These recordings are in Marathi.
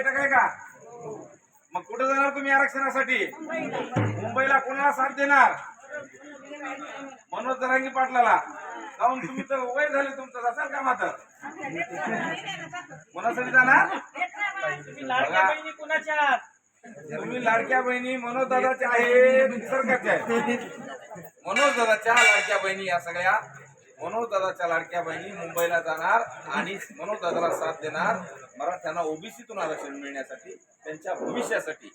बैठक आहे का? मग कुठे जाणार तुम्ही आरक्षणासाठी? मुंबईला कोणाला साथ देणार? मनोज दरांगी पाटलाला. जाऊन तुम्ही तर वय झाले तुमचं असाल का मात्र? कोणासाठी जाणार? तुम्ही लाडक्या बहिणी मनोज दादाच्या आहे निसर्गाच्या आहेत मनोज दादाच्या लाडक्या बहिणी या सगळ्या. मनोजदादाच्या लाडक्या बहिणी मुंबईला जाणार आणि मनोजदादाला साथ देणार. मराठ्यांना ओबीसीतून आरक्षण मिळण्यासाठी त्यांच्या भविष्यासाठी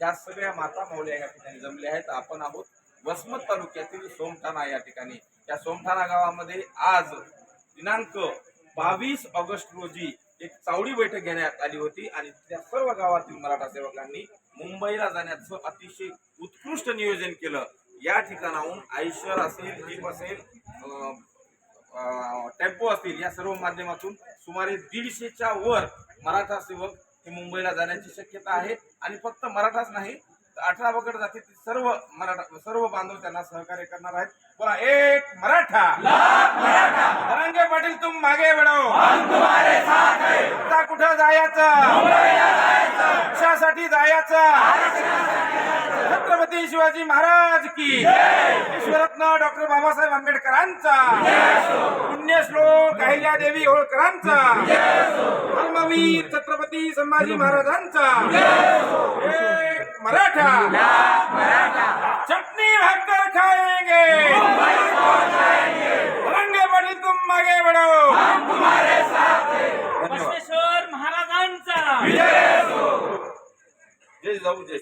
या सगळ्या माता माऊल्या या ठिकाणी जमल्या आहेत. आपण आहोत वसमत तालुक्यातील सोमठाणा या ठिकाणी. या सोमठाणा गावामध्ये आज दिनांक बावीस ऑगस्ट रोजी एक चावडी बैठक घेण्यात आली होती आणि त्या सर्व गावातील मराठा सेवकांनी मुंबईला जाण्याचं अतिशय उत्कृष्ट नियोजन केलं. या ठिकाणाहून आयशर असेल जीप असेल असतील या सर्व माध्यमातून सुमारे दीडशेच्या वर मराठा सेवक हे मुंबईला जाण्याची शक्यता आहे. आणि फक्त मराठाच नाही अठरा वगैरे जातीतील सर्व मराठा सर्व बांधव त्यांना सहकार्य करणार आहेत. बोला एक मराठा. धनंजय पाटील तुम मागे बढाओ आता कुठं जायचं? कशासाठी जायचं? छत्रपती शिवाजी महाराज की? विश्वरत्न डॉक्टर बाबासाहेब आंबेडकरांचा? अहिल्यादेवी होळकरांचा. धर्मवीर छत्रपती संभाजी महाराजांचा. एक मराठा. चटनी भाकर खाएंगे रंगे पाटील तुम मागे बसवेश्वर महाराजांचा. जय जाऊ जय